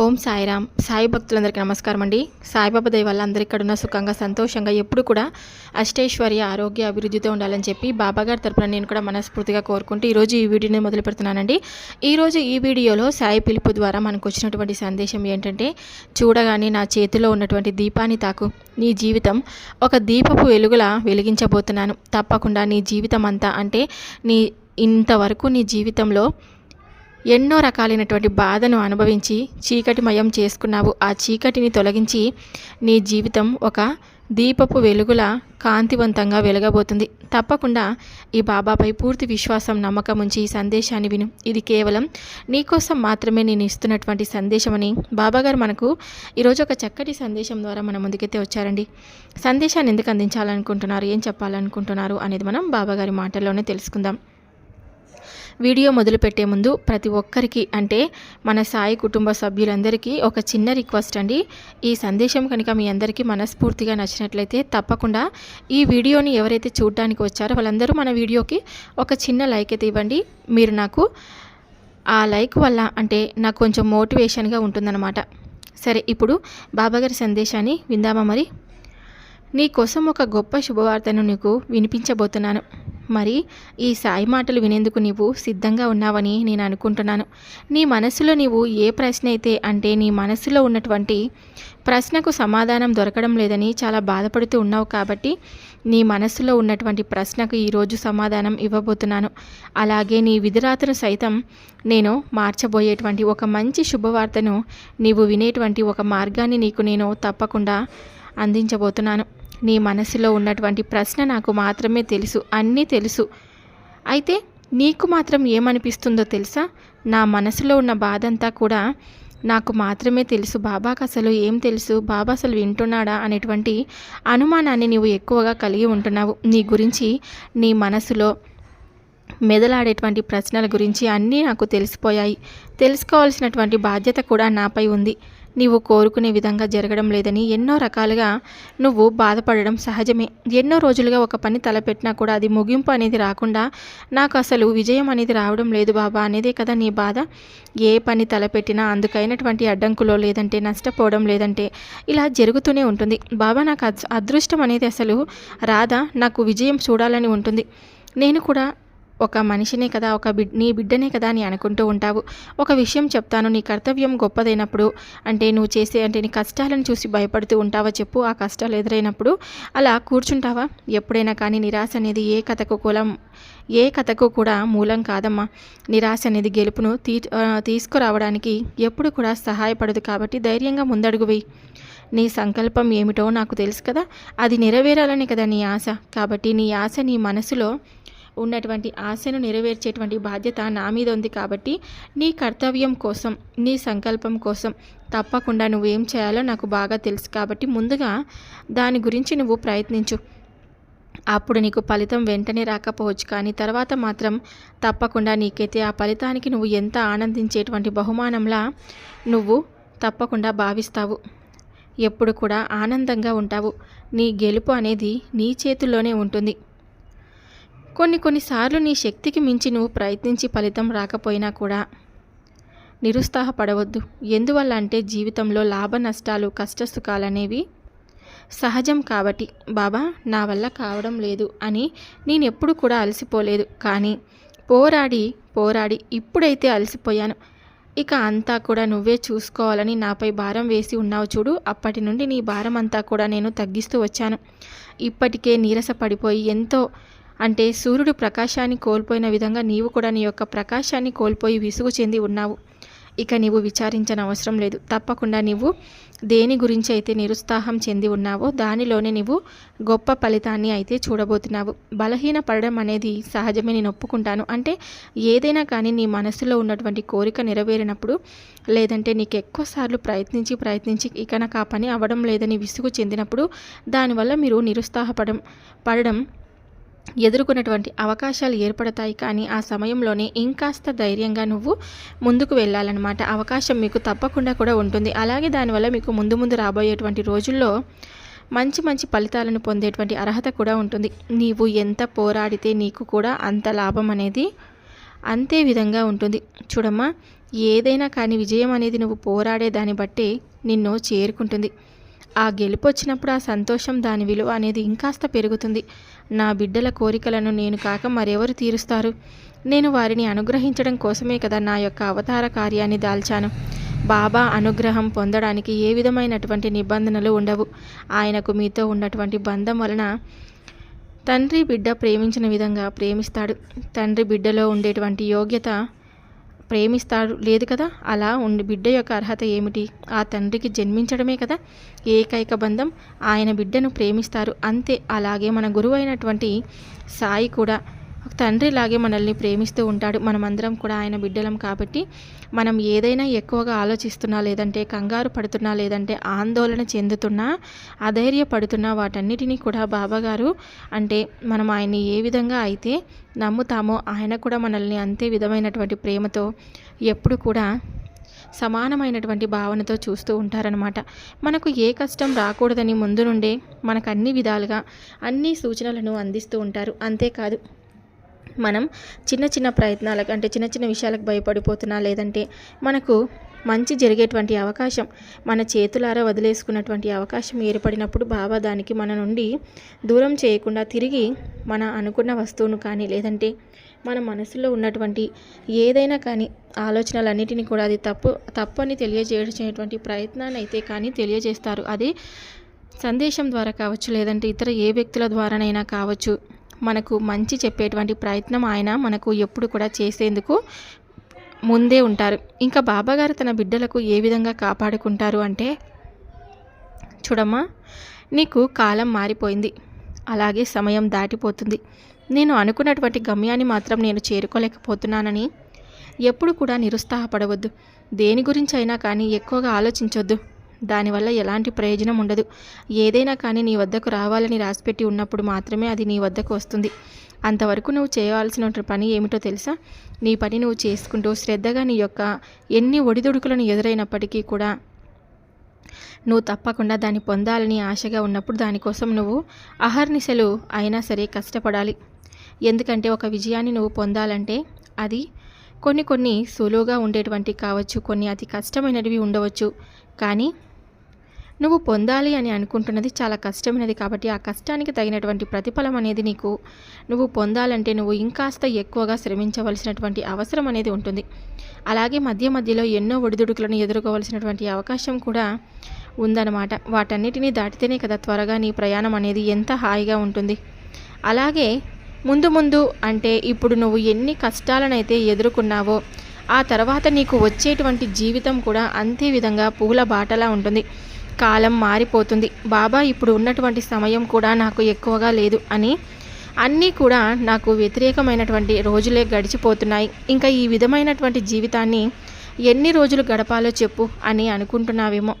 ఓం సాయిరామ్. సాయి భక్తులందరికీ నమస్కారం అండి. సాయిబాబా దయ వల్ల అందరి ఇక్కడ ఉన్న సుఖంగా సంతోషంగా ఎప్పుడు కూడా అష్టైశ్వర్య ఆరోగ్య అభివృద్ధితో ఉండాలని చెప్పి బాబాగారి తరపున నేను కూడా మనస్ఫూర్తిగా కోరుకుంటూ ఈరోజు ఈ వీడియోని మొదలు పెడుతున్నానండి. ఈరోజు ఈ వీడియోలో సాయి పిలుపు ద్వారా మనకు వచ్చినటువంటి సందేశం ఏంటంటే చూడగానే నా చేతిలో ఉన్నటువంటి దీపాన్ని తాకు. నీ జీవితం ఒక దీపపు వెలుగులా వెలిగించబోతున్నాను. తప్పకుండా నీ జీవితం అంతా అంటే నీ ఇంతవరకు నీ జీవితంలో ఎన్నో రకాలైనటువంటి బాధను అనుభవించి చీకటిమయం చేసుకున్నావు. ఆ చీకటిని తొలగించి నీ జీవితం ఒక దీపపు వెలుగుల కాంతివంతంగా వెలగబోతుంది. తప్పకుండా ఈ బాబాపై పూర్తి విశ్వాసం నమ్మకం ఉంచి ఈ సందేశాన్ని విను. ఇది కేవలం నీకోసం మాత్రమే నేను ఇస్తున్నటువంటి సందేశమని బాబాగారు మనకు ఈరోజు ఒక చక్కటి సందేశం ద్వారా మన ముందుకైతే వచ్చారండి. సందేశాన్ని ఎందుకు అందించాలనుకుంటున్నారు ఏం చెప్పాలనుకుంటున్నారు అనేది మనం బాబాగారి మాటల్లోనే తెలుసుకుందాం. వీడియో మొదలుపెట్టే ముందు ప్రతి ఒక్కరికి అంటే మన సాయి కుటుంబ సభ్యులందరికీ ఒక చిన్న రిక్వెస్ట్ అండి. ఈ సందేశం కనుక మీ అందరికీ మనస్ఫూర్తిగా నచ్చినట్లయితే తప్పకుండా ఈ వీడియోని ఎవరైతే చూడడానికి వచ్చారో వాళ్ళందరూ మన వీడియోకి ఒక చిన్న లైక్ అయితే ఇవ్వండి. మీరు నాకు ఆ లైక్ వల్ల అంటే నాకు కొంచెం మోటివేషన్గా ఉంటుందన్నమాట. సరే ఇప్పుడు బాబాగారి సందేశాన్ని విందామా మరి? నీ కోసం ఒక గొప్ప శుభవార్తను నీకు వినిపించబోతున్నాను. మరి ఈ సాయి మాటలు వినేందుకు నీవు సిద్ధంగా ఉన్నావని నేను అనుకుంటున్నాను. నీ మనసులో నీవు ఏ ప్రశ్న అయితే అంటే నీ మనసులో ఉన్నటువంటి ప్రశ్నకు సమాధానం దొరకడం లేదని చాలా బాధపడుతూ ఉన్నావు కాబట్టి నీ మనసులో ఉన్నటువంటి ప్రశ్నకు ఈరోజు సమాధానం ఇవ్వబోతున్నాను. అలాగే నీ విధిరాతను సైతం నేను మార్చబోయేటువంటి ఒక మంచి శుభవార్తను నీవు వినేటువంటి ఒక మార్గాన్ని నీకు నేను తప్పకుండా అందించబోతున్నాను. నీ మనసులో ఉన్నటువంటి ప్రశ్న నాకు మాత్రమే తెలుసు అన్నీ తెలుసు. అయితే నీకు మాత్రం ఏమనిపిస్తుందో తెలుసా? నా మనసులో ఉన్న బాధంతా కూడా నాకు మాత్రమే తెలుసు. బాబాకు అసలు ఏం తెలుసు? బాబా అసలు వింటున్నాడా? అనేటువంటి అనుమానాన్ని నీవు ఎక్కువగా కలిగి ఉంటున్నావు. నీ గురించి నీ మనసులో మెదలాడేటువంటి ప్రశ్నల గురించి అన్నీ నాకు తెలిసిపోయాయి. తెలుసుకోవాల్సినటువంటి బాధ్యత కూడా నాపై ఉంది. నీవు కోరుకునే విధంగా జరగడం లేదని ఎన్నో రకాలుగా నువ్వు బాధపడడం సహజమే. ఎన్నో రోజులుగా ఒక పని తలపెట్టినా కూడా అది ముగింపు అనేది రాకుండా నాకు అసలు విజయం అనేది రావడం లేదు బాబా అనేదే కదా నీ బాధ. ఏ పని తలపెట్టినా అందుకైనటువంటి అడ్డంకులో లేదంటే నష్టపోవడం లేదంటే ఇలా జరుగుతూనే ఉంటుంది. బాబా నాకు అదృష్టం అనేది అసలు రాదా నాకు విజయం చూడాలని ఉంటుంది. నేను కూడా ఒక మనిషినే కదా ఒక బిడ్ నీ బిడ్డనే కదా అని అనుకుంటూ ఉంటావు. ఒక విషయం చెప్తాను నీ కర్తవ్యం గొప్పదైనప్పుడు అంటే నువ్వు చేసే అంటే నీ కష్టాలను చూసి భయపడుతూ ఉంటావా చెప్పు ఆ కష్టాలు ఎదురైనప్పుడు అలా కూర్చుంటావా? ఎప్పుడైనా కానీ నిరాశ అనేది ఏ కథకు కులం ఏ కథకు కూడా మూలం కాదమ్మా. నిరాశ అనేది గెలుపును తీ తీసుకురావడానికి ఎప్పుడు కూడా సహాయపడదు కాబట్టి ధైర్యంగా ముందడుగు వేయి. నీ సంకల్పం ఏమిటో నాకు తెలుసు కదా అది నెరవేరాలని కదా నీ ఆశ. కాబట్టి నీ ఆశ నీ మనసులో ఉన్నటువంటి ఆశను నెరవేర్చేటువంటి బాధ్యత నా మీద ఉంది కాబట్టి నీ కర్తవ్యం కోసం నీ సంకల్పం కోసం తప్పకుండా నువ్వేం చేయాలో నాకు బాగా తెలుసు కాబట్టి ముందుగా దాని గురించి నువ్వు ప్రయత్నించు. అప్పుడు నీకు ఫలితం వెంటనే రాకపోవచ్చు కానీ తర్వాత మాత్రం తప్పకుండా నీకైతే ఆ ఫలితానికి నువ్వు ఎంత ఆనందించేటువంటి బహుమానంలా నువ్వు తప్పకుండా భావిస్తావు. ఎప్పుడు కూడా ఆనందంగా ఉంటావు. నీ గెలుపు అనేది నీ చేతుల్లోనే ఉంటుంది. కొన్ని కొన్నిసార్లు నీ శక్తికి మించి నువ్వు ప్రయత్నించి ఫలితం రాకపోయినా కూడా నిరుత్సాహపడవద్దు. ఎందువల్ల అంటే జీవితంలో లాభ నష్టాలు కష్టసుఖాలు అనేవి సహజం కాబట్టి. బాబా నా వల్ల కావడం లేదు అని నేనెప్పుడు కూడా అలసిపోలేదు. కానీ పోరాడి పోరాడి ఇప్పుడైతే అలసిపోయాను. ఇక అంతా కూడా నువ్వే చూసుకోవాలని నాపై భారం వేసి ఉన్నావు చూడు. అప్పటి నుండి నీ భారం అంతా కూడా నేను తగ్గిస్తూ వచ్చాను. ఇప్పటికే నీరస పడిపోయి ఎంతో అంటే సూర్యుడు ప్రకాశాన్ని కోల్పోయిన విధంగా నీవు కూడా నీ యొక్క ప్రకాశాన్ని కోల్పోయి విసుగు చెంది ఉన్నావు. ఇక నీవు విచారించనవసరం లేదు. తప్పకుండా నీవు దేని గురించి అయితే నిరుత్సాహం చెంది ఉన్నావో దానిలోనే నీవు గొప్ప ఫలితాన్ని అయితే చూడబోతున్నావు. బలహీన పడడం అనేది సహజమే నేను ఒప్పుకుంటాను. అంటే ఏదైనా కానీ నీ మనసులో ఉన్నటువంటి కోరిక నెరవేరినప్పుడు లేదంటే నీకు ఎక్కువసార్లు ప్రయత్నించి ప్రయత్నించి ఇక నాకు ఆ పని అవ్వడం లేదని విసుగు చెందినప్పుడు దానివల్ల మీరు నిరుత్సాహపడం పడడం ఎదుర్కొన్నటువంటి అవకాశాలు ఏర్పడతాయి కానీ ఆ సమయంలోనే ఇంకాస్త ధైర్యంగా నువ్వు ముందుకు వెళ్ళాలన్నమాట. అవకాశం మీకు తప్పకుండా కూడా ఉంటుంది. అలాగే దానివల్ల మీకు ముందు ముందు రాబోయేటువంటి రోజుల్లో మంచి మంచి ఫలితాలను పొందేటువంటి అర్హత కూడా ఉంటుంది. నీవు ఎంత పోరాడితే నీకు కూడా అంత లాభం అనేది అంతే విధంగా ఉంటుంది. చూడమ్మా ఏదైనా కానీ విజయం అనేది నువ్వు పోరాడే దాన్ని బట్టి నిన్ను చేరుకుంటుంది. ఆ గెలుపు వచ్చినప్పుడు ఆ సంతోషం దాని విలువ అనేది ఇంకాస్త పెరుగుతుంది. నా బిడ్డల కోరికలను నేను కాక మరెవరు తీరుస్తారు? నేను వారిని అనుగ్రహించడం కోసమే కదా నా యొక్క అవతార కార్యాన్ని దాల్చాను. బాబా అనుగ్రహం పొందడానికి ఏ విధమైనటువంటి నిబంధనలు ఉండవు. ఆయనకు మీతో ఉన్నటువంటి బంధం వలన తండ్రి బిడ్డ ప్రేమించిన విధంగా ప్రేమిస్తాడు. తండ్రి బిడ్డలో ఉండేటువంటి యోగ్యత ప్రేమిస్తాడు? లేదు కదా? అలా ఉండి బిడ్డ యొక్క అర్హత ఏమిటి? ఆ తండ్రికి జన్మించడమే కదా? ఏకైక బంధం ఆయన బిడ్డను ప్రేమిస్తారు. అంతే. అలాగే మన గురువు అయినటువంటి సాయి కూడా తండ్రిలాగే మనల్ని ప్రేమిస్తూ ఉంటాడు. మనమందరం కూడా ఆయన బిడ్డలం కాబట్టి మనం ఏదైనా ఎక్కువగా ఆలోచిస్తున్నా లేదంటే కంగారు పడుతున్నా లేదంటే ఆందోళన చెందుతున్నా అధైర్యపడుతున్నా వాటన్నిటినీ కూడా బాబాగారు అంటే మనం ఆయన్ని ఏ విధంగా అయితే నమ్ముతామో ఆయన కూడా మనల్ని అంతే విధమైనటువంటి ప్రేమతో ఎప్పుడు కూడా సమానమైనటువంటి భావనతో చూస్తూ ఉంటారనమాట మనకు ఏ కష్టం రాకూడదని ముందు నుండే మనకు అన్ని విధాలుగా అన్ని సూచనలను అందిస్తూ ఉంటారు. అంతేకాదు మనం చిన్న చిన్న ప్రయత్నాలకు అంటే చిన్న చిన్న విషయాలకు భయపడిపోతున్నా లేదంటే మనకు మంచి జరిగేటువంటి అవకాశం మన చేతులారా వదిలేసుకున్నటువంటి అవకాశం ఏర్పడినప్పుడు బాబా దానికి మన నుండి దూరం చేయకుండా తిరిగి మన అనుకున్న వస్తువును కానీ లేదంటే మన మనసులో ఉన్నటువంటి ఏదైనా కానీ ఆలోచనలన్నిటిని కూడా అది తప్పు తప్పు అని తెలియజేసేటువంటి ప్రయత్నాన్ని అయితే కానీ తెలియజేస్తారు. అది సందేశం ద్వారా కావచ్చు లేదంటే ఇతర ఏ వ్యక్తుల ద్వారానైనా కావచ్చు. మనకు మంచి చెప్పేటువంటి ప్రయత్నం ఆయన మనకు ఎప్పుడు కూడా చేసేందుకు ముందే ఉంటారు. ఇంకా బాబాగారు తన బిడ్డలకు ఏ విధంగా కాపాడుకుంటారు అంటే చూడమ్మా నీకు కాలం మారిపోయింది. అలాగే సమయం దాటిపోతుంది. నేను అనుకున్నటువంటి గమ్యాన్ని మాత్రం నేను చేరుకోలేకపోతున్నానని ఎప్పుడు కూడా నిరుత్సాహపడవద్దు. దేని గురించి అయినా కానీ ఎక్కువగా ఆలోచించొద్దు. దానివల్ల ఎలాంటి ప్రయోజనం ఉండదు. ఏదైనా కానీ నీ వద్దకు రావాలని రాసిపెట్టి ఉన్నప్పుడు మాత్రమే అది నీ వద్దకు వస్తుంది. అంతవరకు నువ్వు చేయవలసిన పని ఏమిటో తెలుసా? నీ పని నువ్వు చేసుకుంటూ శ్రద్ధగా నీ యొక్క ఎన్ని ఒడిదుడుకులను ఎదురైనప్పటికీ కూడా నువ్వు తప్పకుండా దాన్ని పొందాలని ఆశగా ఉన్నప్పుడు దానికోసం నువ్వు అహర్నిశలు అయినా సరే కష్టపడాలి. ఎందుకంటే ఒక విజయాన్ని నువ్వు పొందాలంటే అది కొన్ని కొన్ని సులువుగా ఉండేటువంటి కావచ్చు కొన్ని అతి కష్టమైనవి ఉండవచ్చు. కానీ నువ్వు పొందాలి అని అనుకుంటున్నది చాలా కష్టమైనది కాబట్టి ఆ కష్టానికి తగినటువంటి ప్రతిఫలం అనేది నీకు నువ్వు పొందాలంటే నువ్వు ఇంకాస్త ఎక్కువగా శ్రమించవలసినటువంటి అవసరం అనేది ఉంటుంది. అలాగే మధ్య మధ్యలో ఎన్నో ఒడిదుడుకులను ఎదుర్కోవలసినటువంటి అవకాశం కూడా ఉందన్నమాట. వాటన్నిటినీ దాటితేనే కదా త్వరగా నీ ప్రయాణం అనేది ఎంత హాయిగా ఉంటుంది. అలాగే ముందు ముందు అంటే ఇప్పుడు నువ్వు ఎన్ని కష్టాలనైతే ఎదుర్కొన్నావో ఆ తర్వాత నీకు వచ్చేటువంటి జీవితం కూడా అంతే విధంగా పూల బాటలా ఉంటుంది. కాలం మారిపోతుంది. బాబా ఇప్పుడు ఉన్నటువంటి సమయం కూడా నాకు ఎక్కువగా లేదు అని. అన్నీ కూడా నాకు వ్యతిరేకమైనటువంటి రోజులే గడిచిపోతున్నాయి. ఇంకా ఈ విధమైనటువంటి జీవితాన్ని ఎన్ని రోజులు గడపాలో చెప్పు అని అనుకుంటున్నావేమో.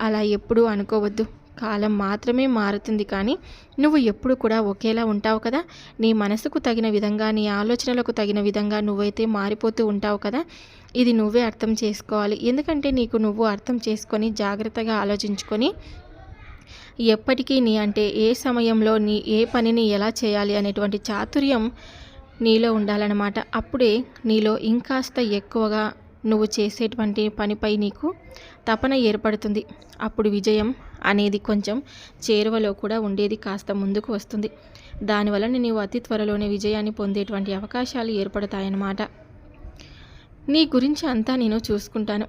అలా ఎప్పుడూ అనుకోవద్దు. కాలం మాత్రమే మారుతుంది కానీ నువ్వు ఎప్పుడు కూడా ఒకేలా ఉంటావు కదా? నీ మనసుకు తగిన విధంగా నీ ఆలోచనలకు తగిన విధంగా నువ్వైతే మారిపోతూ ఉంటావు కదా? ఇది నువ్వే అర్థం చేసుకోవాలి. ఎందుకంటే నీకు నువ్వు అర్థం చేసుకొని జాగ్రత్తగా ఆలోచించుకొని ఎప్పటికీ నీ అంటే ఏ సమయంలో నీ ఏ పనిని ఎలా చేయాలి అనేటువంటి చాతుర్యం నీలో ఉండాలన్నమాట. అప్పుడే నీలో ఇంకాస్త ఎక్కువగా నువ్వు చేసేటువంటి పనిపై నీకు తపన ఏర్పడుతుంది. అప్పుడు విజయం అనేది కొంచెం చేరువలో కూడా ఉండేది కాస్త ముందుకు వస్తుంది. దానివలన నీవు అతి త్వరలోనే విజయాన్ని పొందేటువంటి అవకాశాలు ఏర్పడతాయన్నమాట. నీ గురించి అంతా నేను చూసుకుంటాను.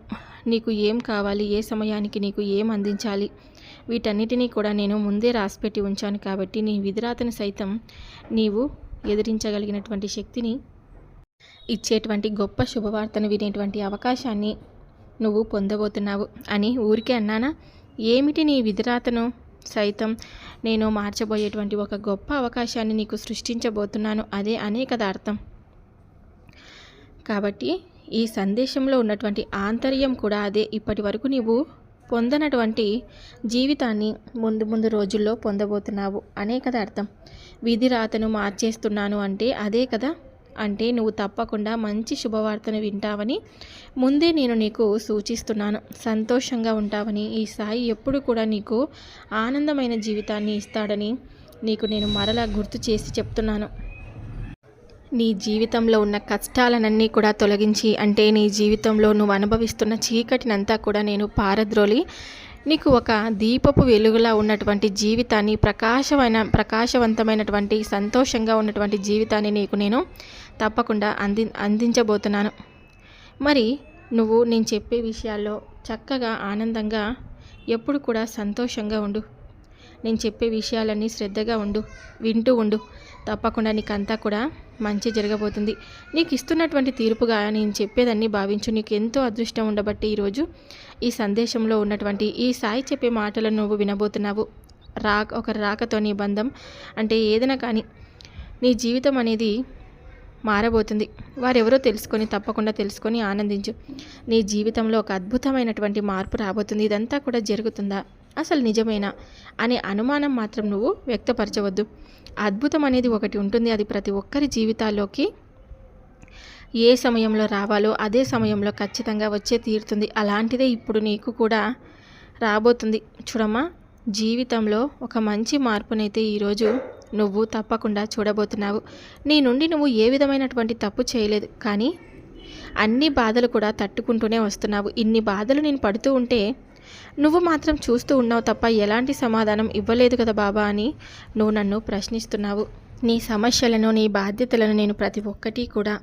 నీకు ఏం కావాలి ఏ సమయానికి నీకు ఏం అందించాలి వీటన్నిటినీ కూడా నేను ముందే రాసిపెట్టి ఉంచాను కాబట్టి నీ విధిరాతను సైతం నీవు ఎదిరించగలిగినటువంటి శక్తిని ఇచ్చేటువంటి గొప్ప శుభవార్తను వినేటువంటి అవకాశాన్ని నువ్వు పొందబోతున్నావు అని ఊరికే అన్నానా? ఏమిటి నీ విధిరాతను? సైతం నేను మార్చబోయేటువంటి ఒక గొప్ప అవకాశాన్ని నీకు సృష్టించబోతున్నాను. అదే అనే కదా అర్థం. కాబట్టి ఈ సందేశంలో ఉన్నటువంటి ఆంతర్యం కూడా అదే. ఇప్పటి వరకు నీవు పొందనటువంటి జీవితాన్ని ముందు ముందు రోజుల్లో పొందబోతున్నావు. అనే కదా అర్థం. విధి రాతను మార్చేస్తున్నాను అంటే అదే కదా? అంటే నువ్వు తప్పకుండా మంచి శుభవార్తను వింటావని ముందే నేను నీకు సూచిస్తున్నాను. సంతోషంగా ఉంటావని ఈ సాయి ఎప్పుడు కూడా నీకు ఆనందమైన జీవితాన్ని ఇస్తాడని నీకు నేను మరలా గుర్తు చేసి చెప్తున్నాను. నీ జీవితంలో ఉన్న కష్టాలనన్నీ కూడా తొలగించి అంటే నీ జీవితంలో నువ్వు అనుభవిస్తున్న చీకటినంతా కూడా నేను పారద్రోలి నీకు ఒక దీపపు వెలుగులా ఉన్నటువంటి జీవితాన్ని ప్రకాశమైన ప్రకాశవంతమైనటువంటి సంతోషంగా ఉన్నటువంటి జీవితాన్ని నీకు నేను తప్పకుండా అంది అందించబోతున్నాను. మరి నువ్వు నేను చెప్పే విషయాల్లో చక్కగా ఆనందంగా ఎప్పుడు కూడా సంతోషంగా ఉండు. నేను చెప్పే విషయాలన్నీ శ్రద్ధగా ఉండు వింటూ ఉండు. తప్పకుండా నీకు అంతా కూడా మంచి జరగబోతుంది. నీకు ఇస్తున్నటువంటి తీర్పుగా నేను చెప్పేదాన్ని భావించు. నీకు ఎంతో అదృష్టం ఉండబట్టి ఈరోజు ఈ సందేశంలో ఉన్నటువంటి ఈ సాయి చెప్పే మాటలను నువ్వు వినబోతున్నావు. రా ఒక రాకతో నీ బంధం అంటే ఏదైనా కానీ నీ జీవితం అనేది మారబోతుంది. వారెవరో తెలుసుకొని తప్పకుండా తెలుసుకొని ఆనందించు. నీ జీవితంలో ఒక అద్భుతమైనటువంటి మార్పు రాబోతుంది. ఇదంతా కూడా జరుగుతుందా? అసలు నిజమేనా అనే అనుమానం మాత్రం నువ్వు వ్యక్తపరచవద్దు. అద్భుతం అనేది ఒకటి ఉంటుంది. అది ప్రతి ఒక్కరి జీవితాల్లోకి ఏ సమయంలో రావాలో అదే సమయంలో ఖచ్చితంగా వచ్చే తీరుతుంది. అలాంటిదే ఇప్పుడు నీకు కూడా రాబోతుంది. చూడమ్మా జీవితంలో ఒక మంచి మార్పునైతే ఈరోజు నువ్వు తప్పకుండా చూడబోతున్నావు. నీ నుండి నువ్వు ఏ విధమైనటువంటి తప్పు చేయలేదు. కానీ అన్ని బాధలు కూడా తట్టుకుంటూనే వస్తున్నావు. ఇన్ని బాధలు నేను పడుతూ ఉంటే నువ్వు మాత్రం చూస్తూ ఉన్నావు తప్ప ఎలాంటి సమాధానం ఇవ్వలేదు కదా బాబా అని నువ్వు నన్ను ప్రశ్నిస్తున్నావు. నీ సమస్యలను నీ బాధ్యతలను నేను ప్రతి ఒక్కటి కూడా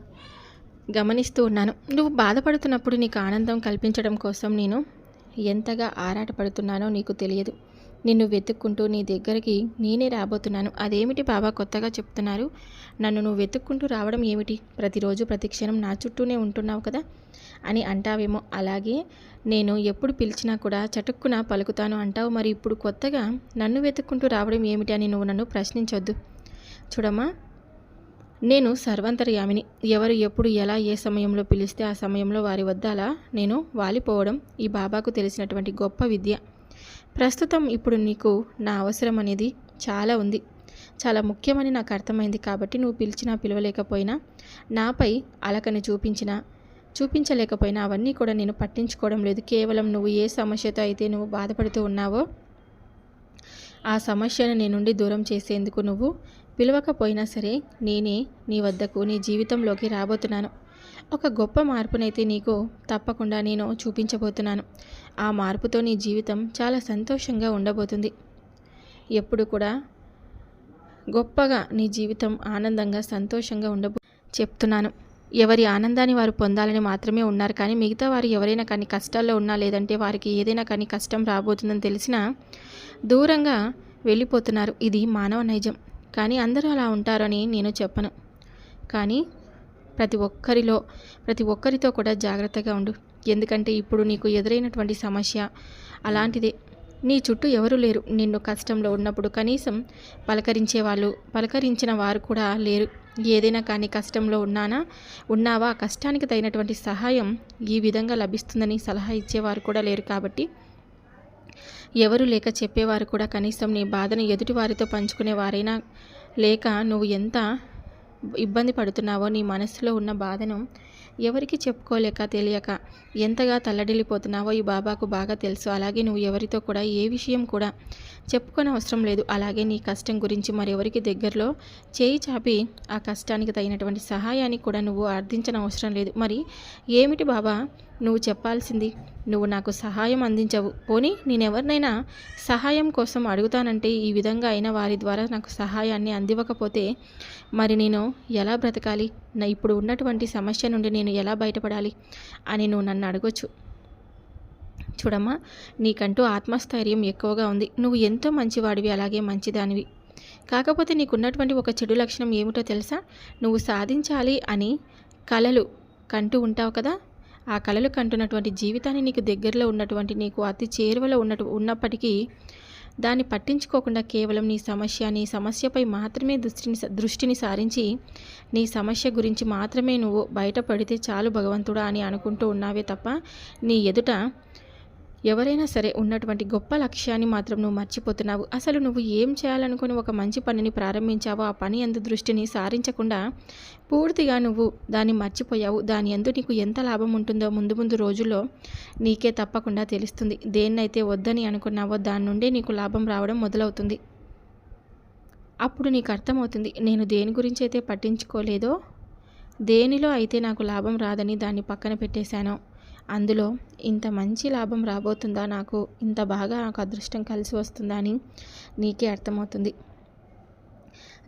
గమనిస్తూ ఉన్నాను. నువ్వు బాధపడుతున్నప్పుడు నీకు ఆనందం కల్పించడం కోసం నేను ఎంతగా ఆరాటపడుతున్నానో నీకు తెలియదు. నిన్ను వెతుక్కుంటూ నీ దగ్గరికి నేనే రాబోతున్నాను. అదేమిటి బాబా కొత్తగా చెప్తున్నారు? నన్ను నువ్వు వెతుక్కుంటూ రావడం ఏమిటి? ప్రతిరోజు ప్రతి క్షణం నా చుట్టూనే ఉంటున్నావు కదా? అని అంటావేమో. అలాగే నేను ఎప్పుడు పిలిచినా కూడా చటుక్కున పలుకుతాను అంటావు. మరి ఇప్పుడు కొత్తగా నన్ను వెతుక్కుంటూ రావడం ఏమిటి అని నువ్వు నన్ను ప్రశ్నించొద్దు. చూడమ్మా నేను సర్వంతర్యామిని. ఎవరు ఎప్పుడు ఎలా ఏ సమయంలో పిలిస్తే ఆ సమయంలో వారి వద్ద అలా నేను వాలిపోవడం ఈ బాబాకు తెలిసినటువంటి గొప్ప విద్య. ప్రస్తుతం ఇప్పుడు నీకు నా అవసరం అనేది చాలా ఉంది. చాలా ముఖ్యమని నాకు అర్థమైంది కాబట్టి నువ్వు పిలిచినా పిలవలేకపోయినా నాపై అలకని చూపించిన చూపించలేకపోయినా అవన్నీ కూడా నేను పట్టించుకోవడం లేదు. కేవలం నువ్వు ఏ సమస్యతో అయితే నువ్వు బాధపడుతూ ఉన్నావో ఆ సమస్యను నీ నుండి దూరం చేసేందుకు నువ్వు పిలవకపోయినా సరే నేనే నీ వద్దకు నీ జీవితంలోకి రాబోతున్నాను. ఒక గొప్ప మార్పునైతే నీకు తప్పకుండా నేను చూపించబోతున్నాను. ఆ మార్పుతో నీ జీవితం చాలా సంతోషంగా ఉండబోతుంది. ఎప్పుడు కూడా గొప్పగా నీ జీవితం ఆనందంగా సంతోషంగా ఉండబో చెప్తున్నాను. ఎవరి ఆనందాన్ని వారు పొందాలని మాత్రమే ఉన్నారు. కానీ మిగతా వారు ఎవరైనా కానీ కష్టాల్లో ఉన్నా లేదంటే వారికి ఏదైనా కానీ కష్టం రాబోతుందని తెలిసినా దూరంగా వెళ్ళిపోతున్నారు. ఇది మానవ నైజం. కానీ అందరూ అలా ఉంటారని నేను చెప్పను. కానీ ప్రతి ఒక్కరిలో ప్రతి ఒక్కరితో కూడా జాగ్రత్తగా ఉండు. ఎందుకంటే ఇప్పుడు నీకు ఎదురైనటువంటి సమస్య అలాంటిదే. నీ చుట్టూ ఎవరు లేరు. నిన్ను కష్టంలో ఉన్నప్పుడు కనీసం పలకరించే వాళ్ళు పలకరించిన వారు కూడా లేరు. ఏదైనా కానీ కష్టంలో ఉన్నానా ఉన్నావా కష్టానికి తగినటువంటి సహాయం ఈ విధంగా లభిస్తుందని సలహా ఇచ్చేవారు కూడా లేరు కాబట్టి ఎవరు లేక చెప్పేవారు కూడా కనీసం నీ బాధను ఎదుటి వారితో పంచుకునేవారైనా లేక నువ్వు ఎంత ఇబ్బంది పడుతున్నావో నీ మనసులో ఉన్న బాధను ఎవరికి చెప్పుకోలేక తెలియక ఎంతగా తల్లడిల్లిపోతున్నావో ఈ బాబాకు బాగా తెలుసు. అలాగే నువ్వు ఎవరితో కూడా ఏ విషయం కూడా చెప్పుకోని అవసరం లేదు. అలాగే నీ కష్టం గురించి మరెవరికి దగ్గరలో చేయి చాపి ఆ కష్టానికి తగినటువంటి సహాయాన్ని కూడా నువ్వు అర్థించిన అవసరం లేదు. మరి ఏమిటి బాబా? నువ్వు చెప్పాల్సింది నువ్వు నాకు సహాయం అందించవు. పోనీ నేనెవరినైనా సహాయం కోసం అడుగుతానంటే ఈ విధంగా అయిన వారి ద్వారా నాకు సహాయాన్ని అందివ్వకపోతే మరి నేను ఎలా బ్రతకాలి? నా ఇప్పుడు ఉన్నటువంటి సమస్య నుండి నేను ఎలా బయటపడాలి అని నువ్వు నన్ను అడగొచ్చు. చూడమ్మా నీకంటూ ఆత్మస్థైర్యం ఎక్కువగా ఉంది. నువ్వు ఎంతో మంచివాడివి అలాగే మంచిదానివి. కాకపోతే నీకున్నటువంటి ఒక చెడు లక్షణం ఏమిటో తెలుసా? నువ్వు సాధించాలి అని కలలు కంటూ ఉంటావు కదా? ఆ కళలు కంటున్నటువంటి జీవితాన్ని నీకు దగ్గరలో ఉన్నటువంటి నీకు అతి చేరువలో ఉన్నటు ఉన్నప్పటికీ దాన్ని పట్టించుకోకుండా కేవలం నీ సమస్య నీ సమస్యపై మాత్రమే దృష్టిని దృష్టిని సారించి నీ సమస్య గురించి మాత్రమే నువ్వు బయటపడితే చాలు భగవంతుడా అని అనుకుంటూ ఉన్నావే తప్ప నీ ఎదుట ఎవరైనా సరే ఉన్నటువంటి గొప్ప లక్ష్యాన్ని మాత్రం నువ్వు మర్చిపోతున్నావు. అసలు నువ్వు ఏం చేయాలనుకుని ఒక మంచి పనిని ప్రారంభించావో ఆ పని అందు దృష్టిని సారించకుండా పూర్తిగా నువ్వు దాన్ని మర్చిపోయావు. దాని ఎందు నీకు ఎంత లాభం ఉంటుందో ముందు ముందు రోజుల్లో నీకే తప్పకుండా తెలుస్తుంది. దేన్నైతే వద్దని అనుకున్నావో దాని నుండే నీకు లాభం రావడం మొదలవుతుంది. అప్పుడు నీకు అర్థమవుతుంది నేను దేని గురించి అయితే పట్టించుకోలేదో దేనిలో అయితే నాకు లాభం రాదని దాన్ని పక్కన పెట్టేశానో. అందులో ఇంత మంచి లాభం రాబోతుందా? నాకు ఇంత బాగా నాకు అదృష్టం కలిసి వస్తుందా అని నీకే అర్థమవుతుంది.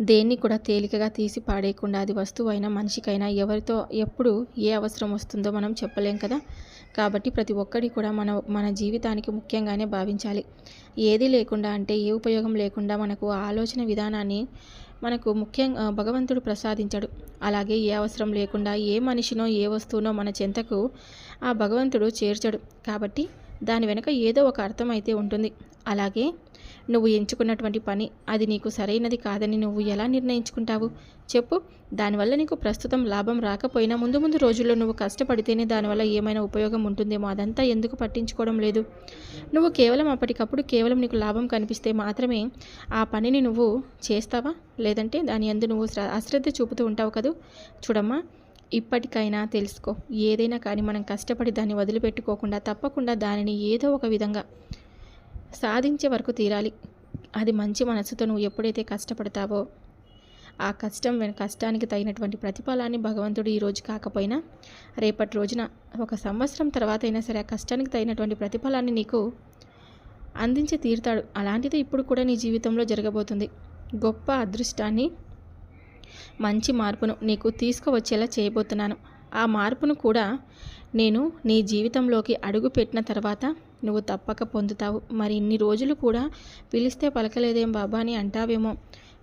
దేన్ని కూడా తేలికగా తీసి పాడేయకుండా అది వస్తువు అయినా మనిషికైనా ఎవరితో ఎప్పుడు ఏ అవసరం వస్తుందో మనం చెప్పలేం కదా? కాబట్టి ప్రతి ఒక్కటి కూడా మన మన జీవితానికి ముఖ్యంగానే భావించాలి. ఏది లేకుండా అంటే ఏ ఉపయోగం లేకుండా మనకు ఆలోచన విధానాన్ని మనకు ముఖ్యంగా భగవంతుడు ప్రసాదించాడు. అలాగే ఏ అవసరం లేకుండా ఏ మనిషినో ఏ వస్తువునో మన చెంతకు ఆ భగవంతుడు చేర్చడు. కాబట్టి దాని వెనుక ఏదో ఒక అర్థం అయితే ఉంటుంది. అలాగే నువ్వు ఎంచుకున్నటువంటి పని అది నీకు సరైనది కాదని నువ్వు ఎలా నిర్ణయించుకుంటావు? చెప్పు. దానివల్ల నీకు ప్రస్తుతం లాభం రాకపోయినా ముందు ముందు రోజుల్లో నువ్వు కష్టపడితేనే దానివల్ల ఏమైనా ఉపయోగం ఉంటుందేమో అదంతా ఎందుకు పట్టించుకోవడం లేదు. నువ్వు కేవలం అప్పటికప్పుడు కేవలం నీకు లాభం కనిపిస్తే మాత్రమే ఆ పనిని నువ్వు చేస్తావా? లేదంటే దాని అందు నువ్వు అశ్రద్ధ చూపుతూ ఉంటావు కదూ? చూడమ్మా ఇప్పటికైనా తెలుసుకో. ఏదైనా కానీ మనం కష్టపడి దాన్ని వదిలిపెట్టుకోకుండా తప్పకుండా దానిని ఏదో ఒక విధంగా సాధించే వరకు తీరాలి. అది మంచి మనసుతో నువ్వు ఎప్పుడైతే కష్టపడతావో ఆ కష్టం కష్టానికి తగినటువంటి ప్రతిఫలాన్ని భగవంతుడు ఈరోజు కాకపోయినా రేపటి రోజున ఒక సంవత్సరం తర్వాత అయినా సరే ఆ కష్టానికి తగినటువంటి ప్రతిఫలాన్ని నీకు అందించి తీరుతాడు. అలాంటిది ఇప్పుడు కూడా నీ జీవితంలో జరగబోతుంది. గొప్ప అదృష్టాన్ని మంచి మార్పును నీకు తీసుకువచ్చేలా చేయబోతున్నాను. ఆ మార్పును కూడా నేను నీ జీవితంలోకి అడుగుపెట్టిన తర్వాత నువ్వు తప్పక పొందుతావు. మరి ఇన్ని రోజులు కూడా పిలిస్తే పలకలేదేం బాబా అని అంటావేమో.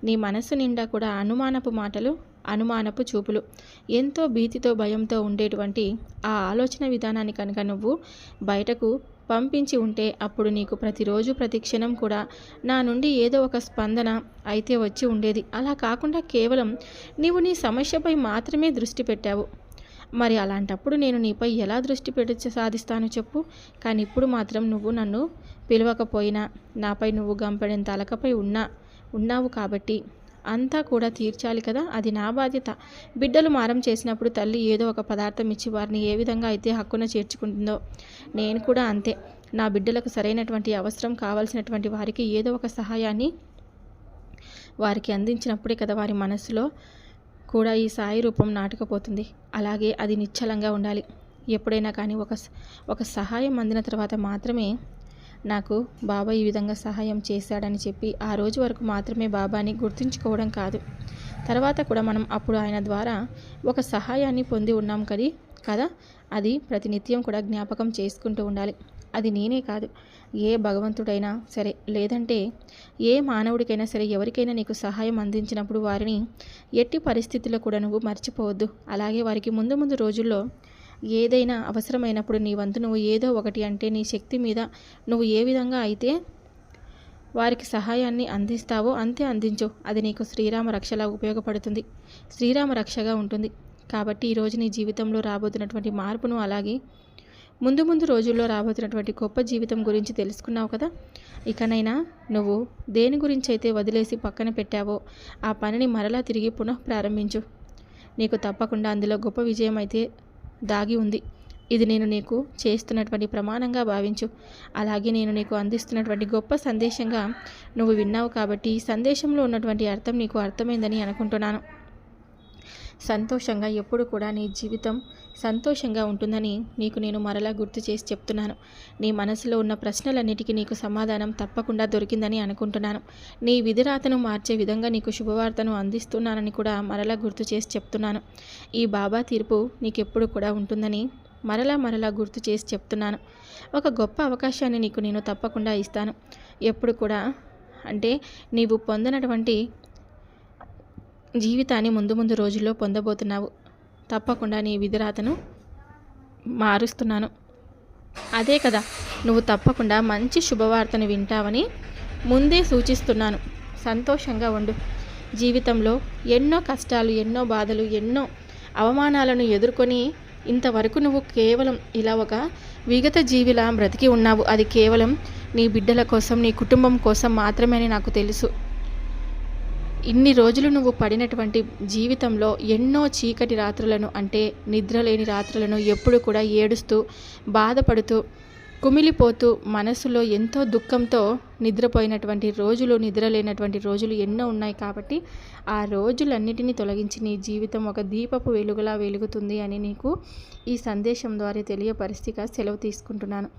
నీ మనసు నిండా కూడా అనుమానపు మాటలు అనుమానపు చూపులు. ఎంతో భీతితో భయంతో ఉండేటువంటి ఆ ఆలోచన విధానాన్ని కనుక నువ్వు బయటకు పంపించి ఉంటే అప్పుడు నీకు ప్రతిరోజు ప్రతి క్షణం కూడా నా నుండి ఏదో ఒక స్పందన అయితే వచ్చి ఉండేది. అలా కాకుండా కేవలం నీవు నీ సమస్యపై మాత్రమే దృష్టి పెట్టావు. మరి అలాంటప్పుడు నేను నీపై ఎలా దృష్టి పెట్టి సాధిస్తాను చెప్పు. కానీ ఇప్పుడు మాత్రం నువ్వు నన్ను పిలవకపోయినా నాపై నువ్వు గంపడిన తలకపై ఉన్నా ఉన్నావు కాబట్టి అంతా కూడా తీర్చాలి కదా? అది నా బాధ్యత. బిడ్డలు మారం చేసినప్పుడు తల్లి ఏదో ఒక పదార్థం ఇచ్చి వారిని ఏ విధంగా అయితే హక్కున చేర్చుకుంటుందో నేను కూడా అంతే. నా బిడ్డలకు సరైనటువంటి అవసరం కావాల్సినటువంటి వారికి ఏదో ఒక సహాయాన్ని వారికి అందించినప్పుడే కదా వారి మనసులో కూడా ఈ సాయి రూపం నాటకపోతుంది. అలాగే అది నిశ్చలంగా ఉండాలి. ఎప్పుడైనా కానీ ఒక ఒక సహాయం అందిన తర్వాత మాత్రమే నాకు బాబా ఈ విధంగా సహాయం చేశాడని చెప్పి ఆ రోజు వరకు మాత్రమే బాబాని గుర్తుంచుకోవడం కాదు. తర్వాత కూడా మనం అప్పుడు ఆయన ద్వారా ఒక సహాయాన్ని పొంది ఉన్నాం కది కదా? అది ప్రతినిత్యం కూడా జ్ఞాపకం చేసుకుంటూ ఉండాలి. అది నేనే కాదు. ఏ భగవంతుడైనా సరే లేదంటే ఏ మానవుడికైనా సరే ఎవరికైనా నీకు సహాయం అందించినప్పుడు వారిని ఎట్టి పరిస్థితుల్లో కూడా నువ్వు మర్చిపోవద్దు. అలాగే వారికి ముందు ముందు రోజుల్లో ఏదైనా అవసరమైనప్పుడు నీ వంతు నువ్వు ఏదో ఒకటి అంటే నీ శక్తి మీద నువ్వు ఏ విధంగా అయితే వారికి సహాయాన్ని అందిస్తావో అంతే అందించు. అది నీకు శ్రీరామ రక్షలా ఉపయోగపడుతుంది. శ్రీరామ రక్షగా ఉంటుంది. కాబట్టి ఈరోజు నీ జీవితంలో రాబోతున్నటువంటి మార్పును అలాగే ముందు ముందు రోజుల్లో రాబోతున్నటువంటి గొప్ప జీవితం గురించి తెలుసుకున్నావు కదా? ఇకనైనా నువ్వు దేని గురించి అయితే వదిలేసి పక్కన పెట్టావో ఆ పనిని మరలా తిరిగి పునః ప్రారంభించు. నీకు తప్పకుండా అందులో గొప్ప విజయం అయితే దాగి ఉంది. ఇది నేను నీకు చేస్తున్నటువంటి ప్రమాణంగా భావించు. అలాగే నేను నీకు అందిస్తున్నటువంటి గొప్ప సందేశంగా నువ్వు విన్నావు కాబట్టి ఈ సందేశంలో ఉన్నటువంటి అర్థం నీకు అర్థమైందని అనుకుంటున్నాను. సంతోషంగా ఎప్పుడు కూడా నీ జీవితం సంతోషంగా ఉంటుందని నీకు నేను మరలా గుర్తు చేసి చెప్తున్నాను. నీ మనసులో ఉన్న ప్రశ్నలన్నిటికీ నీకు సమాధానం తప్పకుండా దొరికిందని అనుకుంటున్నాను. నీ విధిరాతను మార్చే విధంగా నీకు శుభవార్తను అందిస్తున్నానని కూడా మరలా గుర్తు చేసి చెప్తున్నాను. ఈ బాబా తీర్పు నీకెప్పుడు కూడా ఉంటుందని మరలా మరలా గుర్తు చేసి చెప్తున్నాను. ఒక గొప్ప అవకాశాన్ని నీకు నేను తప్పకుండా ఇస్తాను. ఎప్పుడు కూడా అంటే నీవు పొందినటువంటి జీవితాన్ని ముందు ముందు రోజుల్లో పొందబోతున్నావు. తప్పకుండా నీ విధిరాతను మారుస్తున్నాను. అదే కదా నువ్వు తప్పకుండా మంచి శుభవార్తను వింటావని ముందే సూచిస్తున్నాను. సంతోషంగా ఉండు. జీవితంలో ఎన్నో కష్టాలు ఎన్నో బాధలు ఎన్నో అవమానాలను ఎదుర్కొని ఇంతవరకు నువ్వు కేవలం ఇలా ఒక విగత జీవిలా బ్రతికి ఉన్నావు. అది కేవలం నీ బిడ్డల కోసం నీ కుటుంబం కోసం మాత్రమే అని నాకు తెలుసు. ఇన్ని రోజులు నువ్వు పడినటువంటి జీవితంలో ఎన్నో చీకటి రాత్రులను అంటే నిద్రలేని రాత్రులను ఎప్పుడు కూడా ఏడుస్తూ బాధపడుతూ కుమిలిపోతూ మనసులో ఎంతో దుఃఖంతో నిద్రపోయినటువంటి రోజులు నిద్రలేనటువంటి రోజులు ఎన్నో ఉన్నాయి కాబట్టి ఆ రోజులన్నిటినీ తొలగించి నీ జీవితం ఒక దీపపు వెలుగులా వెలుగుతుంది అని నీకు ఈ సందేశం ద్వారా తెలియపరిస్థితిగా సెలవు తీసుకుంటున్నాను.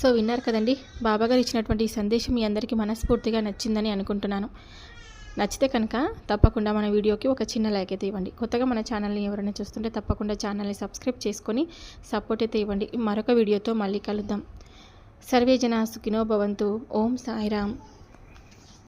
సో విన్నారు కదండి బాబాగారు ఇచ్చినటువంటి ఈ సందేశం మీ అందరికీ మనస్ఫూర్తిగా నచ్చిందని అనుకుంటున్నాను. నచ్చితే కనుక తప్పకుండా మన వీడియోకి ఒక చిన్న లైక్ అయితే ఇవ్వండి. కొత్తగా మన ఛానల్ని ఎవరైనా చూస్తుంటే తప్పకుండా ఛానల్ని సబ్స్క్రైబ్ చేసుకొని సపోర్ట్ అయితే ఇవ్వండి. మరొక వీడియోతో మళ్ళీ కలుద్దాం. సర్వే జన సుఖినో భవంతు. ఓం సాయిరామ్.